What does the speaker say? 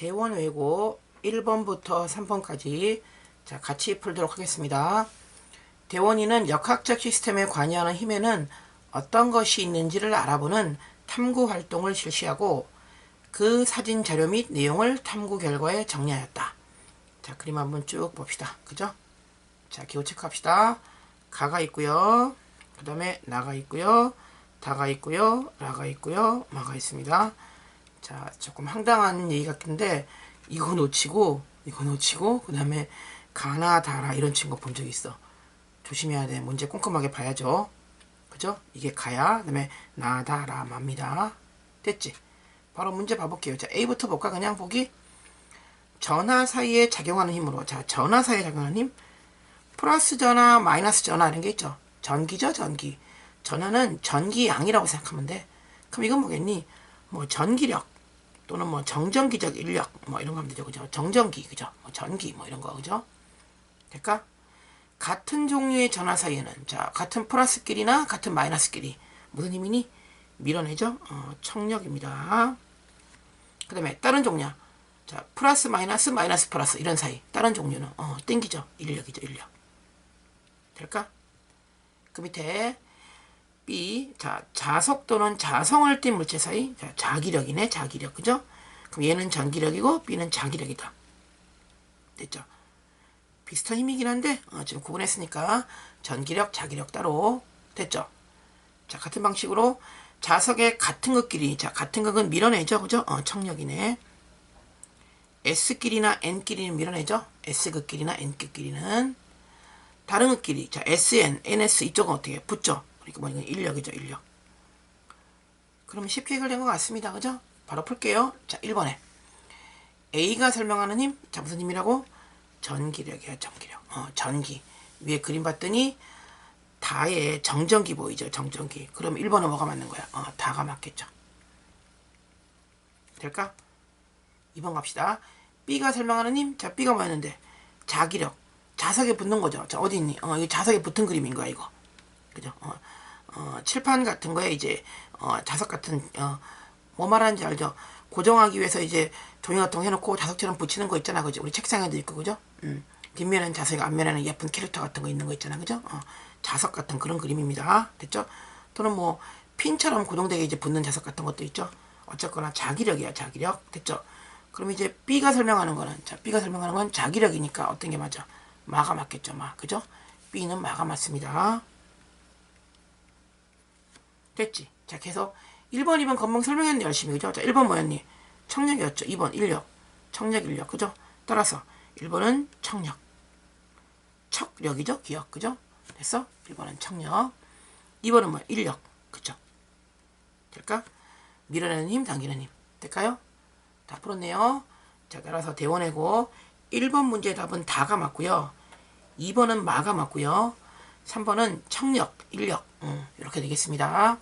대원 외고 1번부터 3번까지 자, 같이 풀도록 하겠습니다. 대원이는 역학적 시스템에 관여하는 힘에는 어떤 것이 있는지를 알아보는 탐구 활동을 실시하고 그 사진 자료 및 내용을 탐구 결과에 정리하였다. 자, 그림 한번 쭉 봅시다. 그죠? 자, 기호 체크합시다. 가가 있고요. 그 다음에 나가 있고요. 다가 있고요. 라가 있고요. 마가 있습니다. 자, 조금 황당한 얘기 같은데 이거 놓치고 이거 놓치고 그 다음에 가나 다라 이런 친구 본 적 있어. 조심해야 돼. 문제 꼼꼼하게 봐야죠. 그죠? 이게 가야 그 다음에 나다라 맙니다. 됐지? 바로 문제 봐볼게요. 자, A부터 볼까? 그냥 보기. 전하 사이에 작용하는 힘으로. 자, 전하 사이에 작용하는 힘. 플러스 전하, 마이너스 전하 이런 게 있죠. 전기죠, 전기. 전하는 전기 양이라고 생각하면 돼. 그럼 이건 뭐겠니? 뭐 전기력 또는 뭐 정전기적 인력 뭐 이런 거 하면 되죠. 그죠? 정전기, 그죠? 뭐 전기 뭐 이런 거, 그죠? 될까? 같은 종류의 전하 사이에는 자 같은 플러스끼리나 같은 마이너스끼리 무슨 힘이니? 밀어내죠. 어, 청력입니다. 그 다음에 다른 종류 자 플러스 마이너스 마이너스 플러스 이런 사이 다른 종류는 어 땡기죠. 인력이죠. 인력 될까? 그 밑에 B 자 자석 또는 자성을 띤 물체 사이 자 자기력이네 자기력 그죠? 그럼 얘는 전기력이고 B는 자기력이다. 됐죠? 비슷한 힘이긴 한데 어, 지금 구분했으니까 전기력, 자기력 따로 됐죠. 자 같은 방식으로 자석의 같은 극끼리 자 같은 극은 밀어내죠, 그죠? 어, 청력이네. S끼리나 N끼리는 밀어내죠. S극끼리나 N극끼리는 다른 극끼리 자 SN, NS 이쪽은 어떻게 붙죠? 그러니까 뭐 이건 인력이죠, 인력. 그럼 쉽게 해결된 것 같습니다, 그죠? 바로 풀게요. 자 1번에. A가 설명하는 힘, 자 무슨 힘이라고? 전기력이야 전기력. 어, 전기. 위에 그림 봤더니 다의 정전기 보이죠 정전기. 그럼 1번은 뭐가 맞는 거야? 어, 다가 맞겠죠. 될까? 2번 갑시다. B가 설명하는 힘. 자 B가 뭐였는데? 자기력. 자석에 붙는 거죠. 자 어디 있니? 어, 이 자석에 붙은 그림인 거야 이거. 그죠? 어, 어, 칠판 같은 거에 이제 어, 자석 같은 어, 뭐 말하는지 알죠? 고정하기 위해서 이제 종이 같은 거 해놓고 자석처럼 붙이는 거 있잖아 그죠 우리 책상에도 있고 그죠? 음. 뒷면은 자석 앞면에는 예쁜 캐릭터 같은 거 있는 거 있잖아 그죠? 어. 자석 같은 그런 그림입니다. 됐죠? 또는 뭐 핀처럼 고정되게 이제 붙는 자석 같은 것도 있죠? 어쨌거나 자기력이야 자기력. 됐죠? 그럼 이제 B가 설명하는 거는 자 B가 설명하는 건 자기력이니까 어떤 게 맞아? 마가 맞겠죠 마. 그죠? B는 마가 맞습니다 됐지 자 계속 1번, 2번 건방 설명했는데 열심히 그죠? 자, 1번 뭐였니? 청력이었죠. 2번 인력. 청력, 인력. 그죠? 따라서 1번은 청력. 척력이죠? 기억. 그죠? 됐어? 1번은 청력. 2번은 뭐? 인력. 그죠? 될까? 밀어내는 힘, 당기는 힘. 될까요? 다 풀었네요. 자, 따라서 대원해고 1번 문제 답은 다가 맞고요. 2번은 마가 맞고요. 3번은 청력, 인력. 음, 이렇게 되겠습니다.